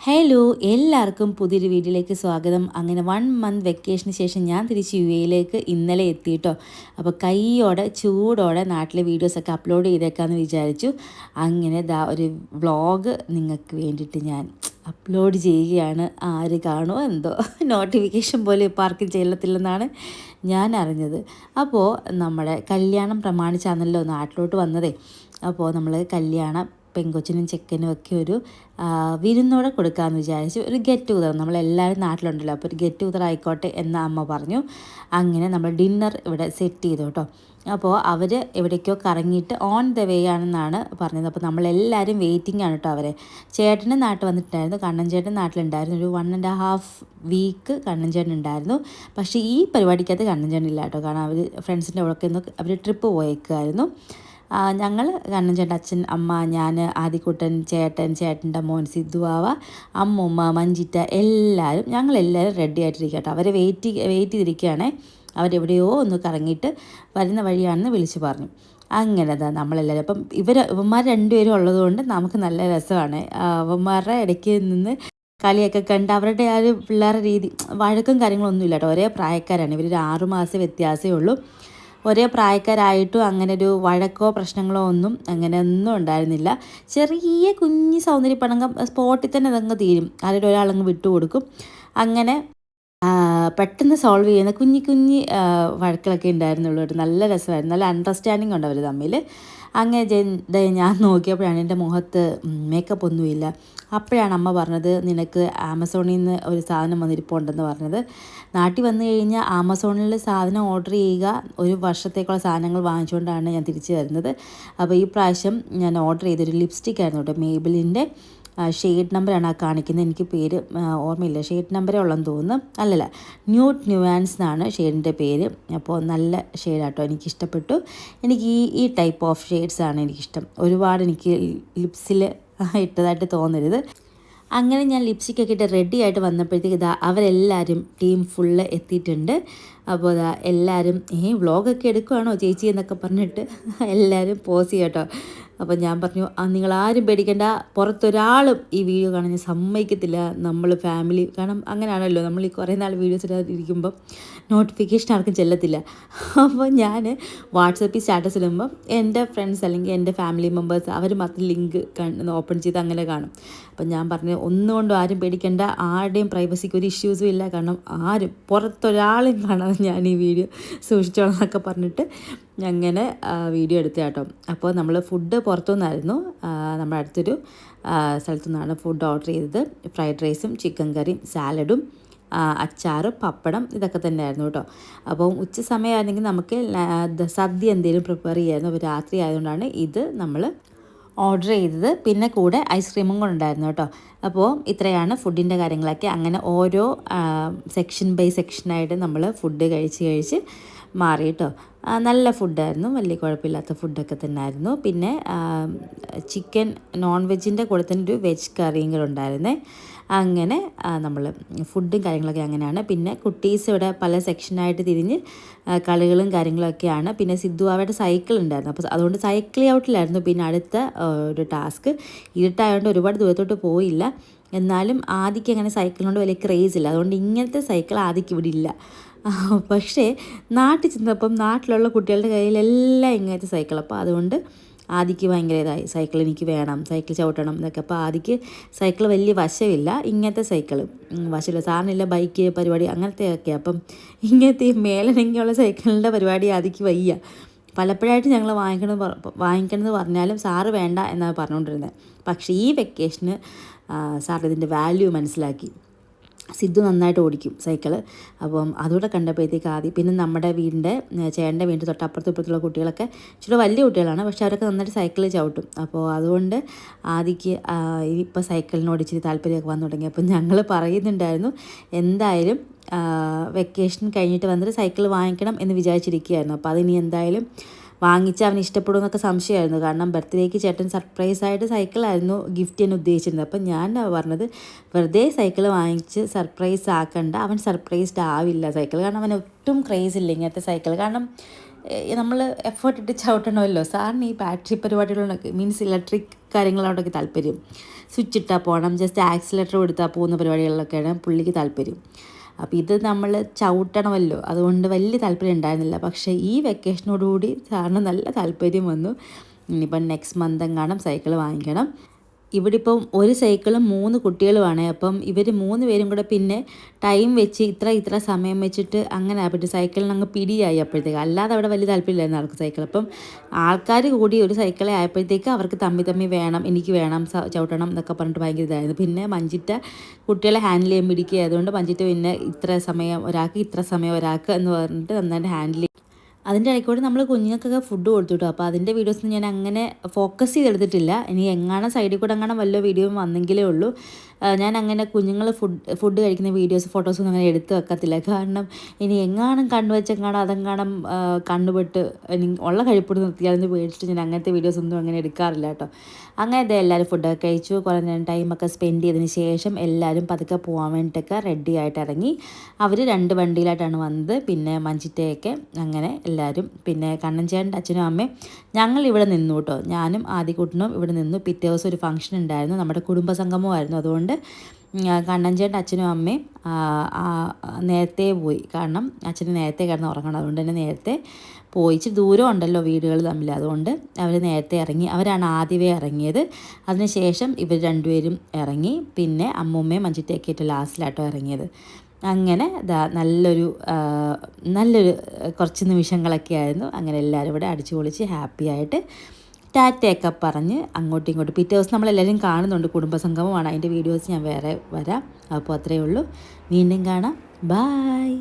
Hello എല്ലാവർക്കും പുതിയൊരു വീഡിയോയിലേക്ക് സ്വാഗതം. അങ്ങനെ വൺ മന്ത് വെക്കേഷന് ശേഷം ഞാൻ തിരിച്ച് യു എയിലേക്ക് ഇന്നലെ എത്തിയിട്ടോ അപ്പോൾ കൈയോടെ ചൂടോടെ നാട്ടിലെ വീഡിയോസൊക്കെ അപ്ലോഡ് ചെയ്തേക്കാമെന്ന് വിചാരിച്ചു. അങ്ങനെ ദാ ഒരു വ്ളോഗ് നിങ്ങൾക്ക് വേണ്ടിയിട്ട് ഞാൻ അപ്ലോഡ് ചെയ്യുകയാണ്. ആര് കാണുമോ എന്തോ? നോട്ടിഫിക്കേഷൻ പോലും ഇപ്പോൾ ആർക്കും ചെല്ലത്തില്ലെന്നാണ് ഞാൻ അറിഞ്ഞത്. അപ്പോൾ നമ്മുടെ കല്യാണം പ്രമാണിച്ചാണല്ലോ നാട്ടിലോട്ട് വന്നതേ. അപ്പോൾ നമ്മൾ കല്യാണം പെങ്കൊച്ചിനും ചെക്കനും ഒക്കെ ഒരു വിരുന്നോടെ കൊടുക്കാമെന്ന് വിചാരിച്ചു ഒരു ഗെറ്റ് ടുഗദർ നമ്മളെല്ലാവരും നാട്ടിലുണ്ടല്ലോ അപ്പോൾ ഒരു ഗെറ്റ് ടുഗദർ ആയിക്കോട്ടെ എന്ന് അമ്മ പറഞ്ഞു. അങ്ങനെ നമ്മൾ ഡിന്നർ ഇവിടെ സെറ്റ് ചെയ്തു കേട്ടോ. അപ്പോൾ അവർ എവിടേക്കോ കറങ്ങിയിട്ട് ഓൺ ദ വേ ആണെന്നാണ് പറഞ്ഞത്. അപ്പോൾ നമ്മളെല്ലാവരും വെയിറ്റിംഗ് ആണ് കേട്ടോ അവരെ. ചേട്ടന്റെ നാട്ടിൽ വന്നിട്ടുണ്ടായിരുന്നു കണ്ണൻ ചേട്ടൻ നാട്ടിലുണ്ടായിരുന്നു. ഒരു one and half week Kannan ചേട്ടൻ ഉണ്ടായിരുന്നു. പക്ഷേ ഈ പരിപാടിക്കകത്ത് കണ്ണൻ ചേട്ടൻ ഇല്ല കേട്ടോ. കാരണം അവർ ഫ്രണ്ട്സിന്റെ കൂടെ ഒന്ന് അവർ ട്രിപ്പ് പോയേക്കുമായിരുന്നു ഞങ്ങൾ കണ്ണൻ ചേട്ടൻ അച്ഛൻ അമ്മ ഞാൻ ആദിക്കുട്ടൻ ചേട്ടൻ ചേട്ടന്റെ മോൻ സിദ്ധുവാവ അമ്മുമ്മ മഞ്ചിറ്റ എല്ലാവരും ഞങ്ങളെല്ലാവരും റെഡി ആയിട്ടിരിക്കുക കേട്ടോ അവരെ വെയിറ്റ് വെയിറ്റ് ചെയ്തിരിക്കുകയാണേ. അവരെവിടെയോ ഒന്ന് കറങ്ങിയിട്ട് വരുന്ന വഴിയാണെന്ന് വിളിച്ചു പറഞ്ഞു. അങ്ങനെ അതാ നമ്മളെല്ലാവരും അപ്പം ഇവർ ഇവന്മാർ രണ്ടുപേരും ഉള്ളതുകൊണ്ട് നമുക്ക് നല്ല രസമാണ്. അവന്മാരുടെ ഇടയ്ക്ക് നിന്ന് കളിയൊക്കെ കണ്ട് അവരുടെ ആ ഒരു പിള്ളേരുടെ രീതി വഴക്കും കാര്യങ്ങളൊന്നും ഇല്ല കേട്ടോ ഒരേ പ്രായക്കാരാണ്. ഇവർ ഒരു ആറു മാസം വ്യത്യാസമേ ഉള്ളൂ. ഒരേ പ്രായക്കാരായിട്ടും അങ്ങനെ ഒരു വഴക്കോ പ്രശ്നങ്ങളോ ഒന്നും അങ്ങനെ ഒന്നും ഉണ്ടായിരുന്നില്ല. ചെറിയ കുഞ്ഞി സൗന്ദര്യപ്പണങ്കം സ്പോട്ടിൽ തന്നെ അതങ്ങ് തീരും. ആരുടെ ഒരാളങ്ങ് വിട്ടുകൊടുക്കും അങ്ങനെ പെട്ടെന്ന് സോൾവ് ചെയ്യുന്ന കുഞ്ഞി കുഞ്ഞി വഴക്കുകളൊക്കെ ഉണ്ടായിരുന്നുള്ളൂ. ഒരു നല്ല രസമായിരുന്നു. നല്ല അണ്ടർസ്റ്റാൻഡിങ് ഉണ്ട് അവർ തമ്മിൽ അങ്ങനെ ഞാൻ നോക്കിയപ്പോഴാണ് എന്റെ മുഖത്ത് മേക്കപ്പ് ഒന്നുമില്ല. അപ്പോഴാണ് അമ്മ പറഞ്ഞത് നിനക്ക് ആമസോണിൽ നിന്ന് ഒരു സാധനം വന്നിരിപ്പുണ്ടെന്ന് പറഞ്ഞത്. നാട്ടിൽ വന്നു കഴിഞ്ഞാൽ ആമസോണിൽ സാധനം ഓർഡർ ചെയ്യുക ഒരു വർഷത്തേക്കുള്ള സാധനങ്ങൾ വാങ്ങിച്ചുകൊണ്ടാണ് ഞാൻ തിരിച്ചു വരുന്നത്. അപ്പോൾ ഈ പ്രാവശ്യം ഞാൻ ഓർഡർ ചെയ്തൊരു ലിപ്സ്റ്റിക് ആയിരുന്നു കേട്ടോ മേബിലിന്റെ ഷെയ്ഡ് നമ്പറാണ് ആ കാണിക്കുന്നത്. എനിക്ക് പേര് ഓർമ്മയില്ല. ഷെയ്ഡ് നമ്പറേ ഉള്ളെന്ന് തോന്നുന്നു. അല്ലല്ല ന്യൂട്ട് ന്യൂവാൻസ് എന്നാണ് ഷെയ്ഡിന്റെ പേര്. അപ്പോൾ നല്ല ഷെയ്ഡാട്ടോ എനിക്ക് ഇഷ്ടപ്പെട്ടു എനിക്ക് ഈ ഈ ടൈപ്പ് ഓഫ് ഷെയ്ഡ്സാണ് എനിക്കിഷ്ടം. ഒരുപാട് എനിക്ക് ലിപ്സിൽ ഇട്ടതായിട്ട് തോന്നരുത്. അങ്ങനെ ഞാൻ ലിപ്സ്റ്റിക്കൊക്കെ ഇട്ട് റെഡി ആയിട്ട് വന്നപ്പോഴത്തേക്ക് ഇതാ അവരെല്ലാവരും ടീം ഫുള്ള് എത്തിയിട്ടുണ്ട്. അപ്പോൾ അതാ എല്ലാവരും ഈ വ്ളോഗൊക്കെ എടുക്കുവാണോ ചേച്ചി? എന്നൊക്കെ പറഞ്ഞിട്ട് എല്ലാവരും പോസ് ചെയ്യട്ടോ അപ്പോൾ ഞാൻ പറഞ്ഞു "ആ, നിങ്ങൾ ആരും പേടിക്കേണ്ട. പുറത്തൊരാളും ഈ വീഡിയോ കാണാൻ സമ്മതിക്കത്തില്ല. നമ്മൾ ഫാമിലി കാരണം അങ്ങനെയാണല്ലോ നമ്മൾ ഈ കുറേ നാൾ വീഡിയോസ് ഇടാതിരിക്കുമ്പം നോട്ടിഫിക്കേഷൻ ആർക്കും ചെല്ലത്തില്ല. അപ്പോൾ ഞാൻ വാട്സപ്പിൽ സ്റ്റാറ്റസ് ഇടുമ്പം എന്റെ ഫ്രണ്ട്സ് അല്ലെങ്കിൽ എന്റെ ഫാമിലി മെമ്പേഴ്സ് അവർ മാത്രം ലിങ്ക് ഓപ്പൺ ചെയ്ത് അങ്ങനെ കാണും. അപ്പം ഞാൻ പറഞ്ഞു ഒന്നുകൊണ്ടും ആരും പേടിക്കേണ്ട. ആരുടെയും പ്രൈവസിക്ക് ഒരു ഇഷ്യൂസും ഇല്ല. കാരണം ആരും പുറത്തൊരാളും കാണാതെ ഞാൻ ഈ വീഡിയോ സൂക്ഷിച്ചോളാം എന്നൊക്കെ പറഞ്ഞിട്ട് അങ്ങനെ വീഡിയോ എടുത്ത കേട്ടോ അപ്പോൾ നമ്മൾ ഫുഡ് പുറത്തുനിന്നായിരുന്നു. നമ്മുടെ അടുത്തൊരു സ്ഥലത്തു നിന്നാണ് ഫുഡ് ഓർഡർ ചെയ്തത്. ഫ്രൈഡ് റൈസും ചിക്കൻ കറിയും സാലഡും അച്ചാറ് പപ്പടം ഇതൊക്കെ തന്നെയായിരുന്നു കേട്ടോ. അപ്പോൾ ഉച്ച സമയമായിരുന്നെങ്കിൽ നമുക്ക് സദ്യ എന്തെങ്കിലും പ്രിപ്പയർ ചെയ്യായിരുന്നു. അപ്പോൾ രാത്രി ആയതുകൊണ്ടാണ് ഇത് നമ്മൾ ഓർഡർ ചെയ്തത്. പിന്നെ കൂടെ ഐസ്ക്രീമും ഉണ്ടായിരുന്നു കേട്ടോ. അപ്പോൾ ഇത്രയാണ് ഫുഡിന്റെ കാര്യങ്ങളൊക്കെ. അങ്ങനെ ഓരോ സെക്ഷൻ ബൈ സെക്ഷനായിട്ട് നമ്മൾ ഫുഡ് കഴിച്ച് കഴിച്ച് മാറി കേട്ടോ. നല്ല ഫുഡായിരുന്നു വലിയ കുഴപ്പമില്ലാത്ത ഫുഡൊക്കെ തന്നെ ആയിരുന്നു പിന്നെ ചിക്കൻ നോൺ വെജിന്റെ കൂടെ തന്നെ ഒരു വെജ് കറിയും കൂടെ ഉണ്ടായിരുന്നേ. അങ്ങനെ നമ്മൾ ഫുഡും കാര്യങ്ങളൊക്കെ അങ്ങനെയാണ്. പിന്നെ കുട്ടീസ് ഇവിടെ പല സെക്ഷനായിട്ട് തിരിഞ്ഞ് കളികളും കാര്യങ്ങളൊക്കെയാണ് പിന്നെ സിദ്ധു അവരുടെ സൈക്കിൾ ഉണ്ടായിരുന്നു. അപ്പോൾ അതുകൊണ്ട് സൈക്കിൾ ഔട്ടിലായിരുന്നു പിന്നെ അടുത്ത ഒരു ടാസ്ക് ഇരുട്ടായതുകൊണ്ട് ഒരുപാട് ദൂരത്തോട്ട് പോയില്ല. എന്നാലും ആദിക്ക് അങ്ങനെ സൈക്കിളിനോട് വലിയ ക്രേസ് ഇല്ല. അതുകൊണ്ട് ഇങ്ങനത്തെ സൈക്കിൾ ആദിക്ക് ഇവിടെ ഇല്ല. പക്ഷേ നാട്ടിൽ ചെന്നപ്പം നാട്ടിലുള്ള കുട്ടികളുടെ കയ്യിലെല്ലാം ഇങ്ങനത്തെ സൈക്കിൾ അപ്പോൾ അതുകൊണ്ട് ആദിക്ക് ഭയങ്കര ഇതായി സൈക്കിൾ എനിക്ക് വേണം സൈക്കിൾ ചവിട്ടണം എന്നൊക്കെ. അപ്പോൾ ആദിക്ക് സൈക്കിൾ വലിയ വശമില്ല ഇങ്ങനത്തെ സൈക്കിൾ വശമില്ല. സാറിനില്ല ബൈക്ക് പരിപാടി അങ്ങനത്തെ ഒക്കെ അപ്പം ഇങ്ങനത്തെ മേലനങ്ങിയുള്ള സൈക്കിളിന്റെ പരിപാടി ആദിക്ക് വയ്യ. പലപ്പോഴായിട്ട് ഞങ്ങൾ വാങ്ങിക്കണം വാങ്ങിക്കണമെന്ന് പറഞ്ഞാലും സാറ് വേണ്ട എന്നാണ് പറഞ്ഞുകൊണ്ടിരുന്നത്. പക്ഷേ ഈ വെക്കേഷന് സാർ ഇതിന്റെ വാല്യൂ മനസ്സിലാക്കി. സിദ്ധു നന്നായിട്ട് ഓടിക്കും സൈക്കിൾ. അപ്പം അതുകൂടെ കണ്ടപ്പോഴത്തേക്ക് ആദ്യം പിന്നെ നമ്മുടെ വീടിന്റെ ചേട്ടന്റെ വീടിന്റെ തൊട്ടപ്പുറത്തും ഇപ്പുറത്തുള്ള കുട്ടികളൊക്കെ ഇച്ചിരി വലിയ കുട്ടികളാണ്. പക്ഷെ അവരൊക്കെ നന്നായിട്ട് സൈക്കിൾ ചവിട്ടും. അപ്പോൾ അതുകൊണ്ട് ആദിക്ക് ഇപ്പോൾ സൈക്കിളിനോട് ഇച്ചിരി താല്പര്യമൊക്കെ വന്നു തുടങ്ങി. അപ്പം ഞങ്ങൾ പറയുന്നുണ്ടായിരുന്നു എന്തായാലും വെക്കേഷൻ കഴിഞ്ഞിട്ട് വന്നിട്ട് സൈക്കിൾ വാങ്ങിക്കണം എന്ന് വിചാരിച്ചിരിക്കുകയായിരുന്നു. അപ്പോൾ അതിനി എന്തായാലും വാങ്ങിച്ച് അവന് ഇഷ്ടപ്പെടുമെന്നൊക്കെ സംശയമായിരുന്നു. കാരണം ബർത്ത്ഡേക്ക് ചേട്ടൻ സർപ്രൈസായിട്ട് സൈക്കിളായിരുന്നു ഗിഫ്റ്റ് ചെയ്യാൻ ഉദ്ദേശിച്ചിരുന്നത്. അപ്പം ഞാൻ പറഞ്ഞത് വെറുതെ സൈക്കിൾ വാങ്ങിച്ച് സർപ്രൈസ് ആക്കണ്ട. അവൻ സർപ്രൈസ്ഡ് ആവില്ല സൈക്കിൾ കാരണം അവൻ ഒട്ടും ക്രേസ് ഇല്ല ഇങ്ങനത്തെ സൈക്കിൾ കാരണം നമ്മൾ എഫേർട്ട് ഇട്ട് ചവിട്ടണമല്ലോ. സാറിന് ഈ ബാറ്ററി പരിപാടികളോടൊക്കെ മീൻസ് ഇലക്ട്രിക് കാര്യങ്ങളോടൊക്കെ താല്പര്യം. സ്വിച്ച് ഇട്ടാൽ പോകണം ജസ്റ്റ് ആക്സിലേറ്റർ കൊടുത്താൽ പോകുന്ന പരിപാടികളിലൊക്കെയാണ് പുള്ളിക്ക് താല്പര്യം. അപ്പോൾ ഇത് നമ്മൾ ചവിട്ടണമല്ലോ. അതുകൊണ്ട് വലിയ താല്പര്യം ഉണ്ടായിരുന്നില്ല. പക്ഷേ ഈ വെക്കേഷനോടുകൂടി സാറിന് നല്ല താല്പര്യം വന്നു. ഇനിയിപ്പം നെക്സ്റ്റ് മന്ത് എങ്ങാനും സൈക്കിൾ വാങ്ങിക്കണം. ഇവിടെ ഇപ്പം ഒരു സൈക്കിളും മൂന്ന് കുട്ടികളുമാണ്. അപ്പം ഇവർ മൂന്ന് പേരും കൂടെ പിന്നെ ടൈം വെച്ച് ഇത്ര ഇത്ര സമയം വെച്ചിട്ട് അങ്ങനെ ആയിട്ട് സൈക്കിളിന് അങ്ങ് പിടിയായി അപ്പോഴത്തേക്ക്. അല്ലാതെ അവിടെ വലിയ താല്പര്യമില്ലായിരുന്നു അവർക്ക് സൈക്കിൾ. അപ്പം ആൾക്കാർ കൂടി ഒരു സൈക്കിളെ ആയപ്പോഴത്തേക്ക് അവർക്ക് തമ്മി തമ്മി വേണം എനിക്ക് വേണം ചവിട്ടണം എന്നൊക്കെ പറഞ്ഞിട്ട് ഭയങ്കര ഇതായിരുന്നു. പിന്നെ മഞ്ചിറ്റ കുട്ടികളെ ഹാൻഡിൽ ചെയ്യാൻ പിടിക്കുക അതുകൊണ്ട് മഞ്ചിറ്റ പിന്നെ ഇത്ര സമയം ഒരാൾക്ക് ഇത്ര സമയം ഒരാൾക്ക് എന്ന് പറഞ്ഞിട്ട് നന്നായിട്ട് ഹാൻഡിൽ അതിന്റെ ഇടയ്ക്കൂടെ നമ്മൾ കുഞ്ഞുങ്ങൾക്കൊക്കെ ഫുഡ് കൊടുത്തു കേട്ടോ അപ്പോൾ അതിന്റെ വീഡിയോസ് ഞാൻ അങ്ങനെ ഫോക്കസ് ചെയ്തെടുത്തിട്ടില്ല. ഇനി എങ്ങാനും സൈഡിൽ കൂടെ എങ്ങാനും വല്ല വീഡിയോ വന്നെങ്കിലേ ഉള്ളൂ. ഞാൻ അങ്ങനെ കുഞ്ഞുങ്ങൾ ഫുഡ് ഫുഡ് കഴിക്കുന്ന വീഡിയോസ് ഫോട്ടോസൊന്നും അങ്ങനെ എടുത്ത് വെക്കത്തില്ല. കാരണം ഇനി എങ്ങാനും കണ്ണുവെച്ചെങ്ങാനും അതെങ്ങാനും കണ്ണുപെട്ട് ഉള്ള കഴിപ്പിട്ട് നിർത്തിയാലെന്ന് പേടിച്ചിട്ട് ഞാൻ അങ്ങനത്തെ വീഡിയോസ് ഒന്നും അങ്ങനെ എടുക്കാറില്ല കേട്ടോ. അങ്ങനെ ഇതേ എല്ലാവരും ഫുഡൊക്കെ കഴിച്ചു. കുറേ നേരം ടൈമൊക്കെ സ്പെൻഡ് ചെയ്തതിന് ശേഷം എല്ലാവരും പതുക്കെ പോകാൻ വേണ്ടിയിട്ടൊക്കെ റെഡി ആയിട്ട് ഇറങ്ങി. അവർ രണ്ട് വണ്ടിയിലായിട്ടാണ് വന്നത്. പിന്നെ മഞ്ചിറ്റയൊക്കെ അങ്ങനെ എല്ലാവരും പിന്നെ കണ്ണൻ ചേട്ടൻ അച്ഛനും അമ്മയും ഞങ്ങൾ ഇവിടെ നിന്നു കേട്ടോ. ഞാനും ആദ്യകൂട്ടനും ഇവിടെ നിന്നു. പിറ്റേ ദിവസം ഒരു ഫംഗ്ഷൻ ഉണ്ടായിരുന്നു. നമ്മുടെ കുടുംബസംഗമമായിരുന്നു. അതുകൊണ്ട് കണ്ണൻചേട്ടന്റെ അച്ഛനും അമ്മയും നേരത്തെ പോയി. കാരണം അച്ഛന് നേരത്തെ കിടന്ന് ഉറങ്ങണം. അതുകൊണ്ട് തന്നെ നേരത്തെ പോയിച്ച് ദൂരം ഉണ്ടല്ലോ വീടുകൾ തമ്മിൽ. അതുകൊണ്ട് അവർ നേരത്തെ ഇറങ്ങി. അവരാണ് ആദ്യമേ ഇറങ്ങിയത്. അതിനുശേഷം ഇവർ രണ്ടുപേരും ഇറങ്ങി. പിന്നെ അമ്മൂമ്മയും മഞ്ചിറ്റയൊക്കെ ആയിട്ട് ലാസ്റ്റിലാട്ടോ ഇറങ്ങിയത്. അങ്ങനെ നല്ലൊരു നല്ലൊരു കുറച്ച് നിമിഷങ്ങളൊക്കെ ആയിരുന്നു. അങ്ങനെ എല്ലാവരും ഇവിടെ അടിച്ചു പൊളിച്ച് ഹാപ്പി ആയിട്ട് ടാറ്റയൊക്കെ പറഞ്ഞ് അങ്ങോട്ടും ഇങ്ങോട്ടും. പിറ്റേ ദിവസം നമ്മളെല്ലാവരും കാണുന്നുണ്ട്. കുടുംബസംഗമമാണ്. അതിന്റെ വീഡിയോസ് ഞാൻ വേറെ വരാം. അപ്പോൾ അത്രയേ ഉള്ളൂ. വീണ്ടും കാണാം. ബായ്